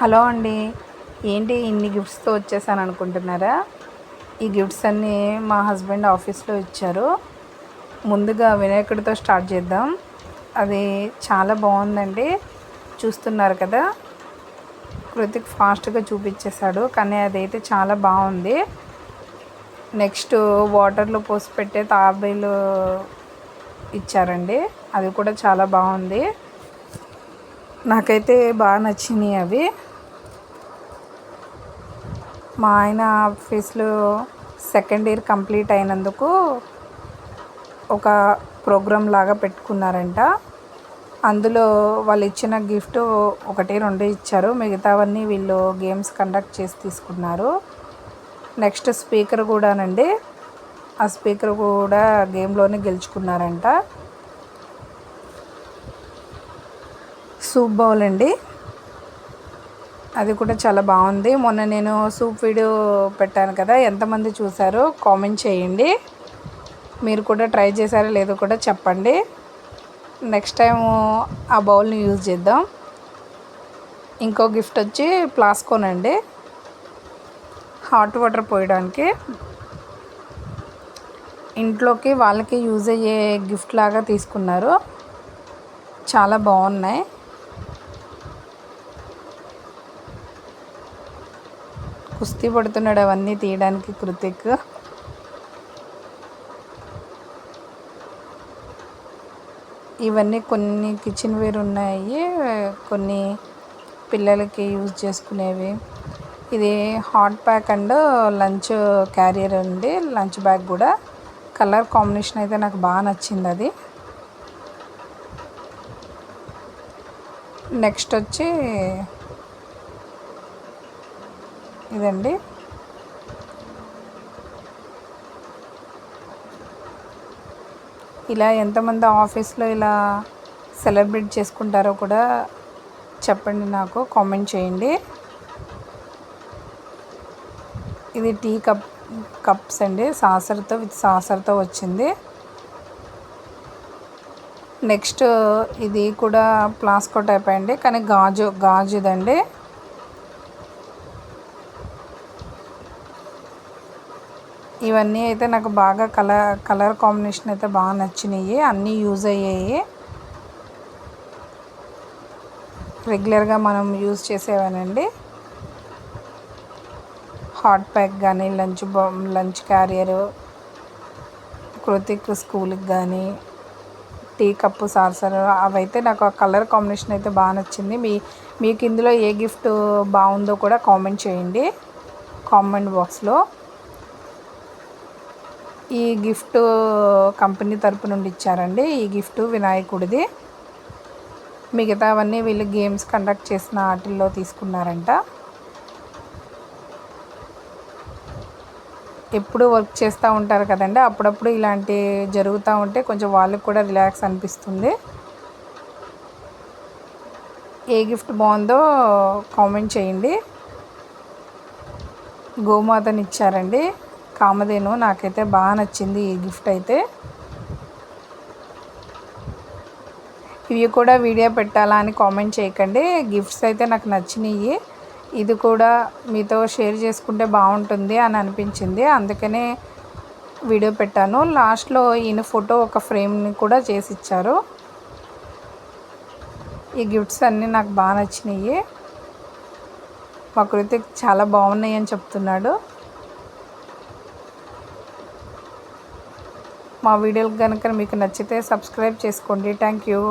Hello అండి. ఏంటి ఇన్ని గిఫ్ట్స్తో వచ్చేసాను అనుకుంటున్నారా? ఈ గిఫ్ట్స్ అన్నీ మా హస్బెండ్ ఆఫీస్లో ఇచ్చారు. ముందుగా వినాయకుడితో స్టార్ట్ చేద్దాం. అది చాలా బాగుందండి. చూస్తున్నారు కదా? కృతిక్ ఫాస్ట్గా చూపించేశాడు కానీ అదైతే చాలా బాగుంది. నెక్స్ట్ వాటర్లో పోసి పెట్టే తాబేలు ఇచ్చారండి. అది కూడా చాలా బాగుంది. నాకైతే బాగా నచ్చినాయి అవి. మా ఆయన ఆఫీస్లో సెకండ్ ఇయర్ కంప్లీట్ అయినందుకు ఒక ప్రోగ్రామ్ లాగా పెట్టుకున్నారంట. అందులో వాళ్ళు ఇచ్చిన గిఫ్ట్ ఒకటి రెండు ఇచ్చారు. మిగతావన్నీ వీళ్ళు గేమ్స్ కండక్ట్ చేసి తీసుకున్నారు. నెక్స్ట్ స్పీకర్ కూడానండి ఆ స్పీకర్ కూడా గేమ్లోనే గెలుచుకున్నారంట. సూప్ బౌల్ అండి. అది కూడా చాలా బాగుంది. మొన్న నేను సూప్ వీడియో పెట్టాను కదా ఎంతమంది చూసారో కామెంట్ చేయండి. మీరు కూడా ట్రై చేశారో లేదో కూడా చెప్పండి. నెక్స్ట్ టైం ఆ బౌల్ని యూజ్ చేద్దాం. ఇంకో గిఫ్ట్ వచ్చి ప్లాస్కోనండి. హాట్ వాటర్ పోయడానికి. ఇంట్లోకి వాళ్ళకి యూజ్ అయ్యే గిఫ్ట్ లాగా తీసుకున్నారు. చాలా బాగున్నాయి. కుస్తీ పడుతున్నాడు అవన్నీ తీయడానికి కృతిక్. ఇవన్నీ కొన్ని కిచెన్ వేర్ ఉన్నాయి కొన్ని పిల్లలకి యూజ్ చేసుకునేవి. ఇది hot pack and lunch carrier ఉంది లంచ్ బ్యాగ్ కూడా. కలర్ కాంబినేషన్ అయితే నాకు బాగా నచ్చింది అది. నెక్స్ట్ వచ్చి ఇదండి. ఇలా ఎంతమంది ఆఫీస్లో ఇలా సెలబ్రేట్ చేసుకుంటారో కూడా చెప్పండి నాకు కామెంట్ చేయండి. ఇది టీ కప్ కప్స్ అండి. సాసర్తో విత్ సాసర్తో వచ్చింది. నెక్స్ట్ ఇది కూడా ప్లాస్కో టైప్ అండి కానీ గాజు గాజుదండి. ఇవన్నీ అయితే నాకు బాగా కలర్ కలర్ కాంబినేషన్ అయితే బాగా నచ్చినాయి అన్నీ యూజ్ అయ్యాయి. రెగ్యులర్గా మనం యూజ్ చేసేవానండి. హాట్ ప్యాక్ కానీ లంచ్ బా లంచ్ క్యారియర్ కృతిక్ స్కూల్కి కానీ టీ కప్పు సార్సర్ అవైతే నాకు ఆ కలర్ కాంబినేషన్ అయితే బాగా నచ్చింది. మీ మీకు ఇందులో ఏ గిఫ్ట్ బాగుందో కూడా కామెంట్ చేయండి కామెంట్ బాక్స్లో. ఈ గిఫ్ట్ కంపెనీ తరపు నుండి ఇచ్చారండి. ఈ గిఫ్ట్ వినాయకుడిది. మిగతావన్నీ వీళ్ళు గేమ్స్ కండక్ట్ చేసిన వాటిల్లో తీసుకున్నారంట. ఎప్పుడు వర్క్ చేస్తూ ఉంటారు కదండి. అప్పుడప్పుడు ఇలాంటి జరుగుతూ ఉంటే కొంచెం వాళ్ళకి కూడా రిలాక్స్ అనిపిస్తుంది. ఏ గిఫ్ట్ బాగుందో కామెంట్ చేయండి. గోమాతని ఇచ్చారండి కామధేను నాకైతే బాగా నచ్చింది ఈ గిఫ్ట్ అయితే. ఇవి కూడా వీడియో పెట్టాలా అని కామెంట్ చేయకండి. గిఫ్ట్స్ అయితే నాకు నచ్చినాయి ఇది కూడా మీతో షేర్ చేసుకుంటే బాగుంటుంది అని అనిపించింది. అందుకనే వీడియో పెట్టాను. లాస్ట్లో ఈయన ఫోటో ఒక ఫ్రేమ్ని కూడా చేసి ఇచ్చారు ఈ గిఫ్ట్స్ అన్నీ నాకు బాగా నచ్చినాయి మా కృతిక్ చాలా బాగున్నాయి అని చెప్తున్నాడు. మా వీడియోలు కనుక మీకు నచ్చితే సబ్స్క్రైబ్ చేసుకోండి. Thank you.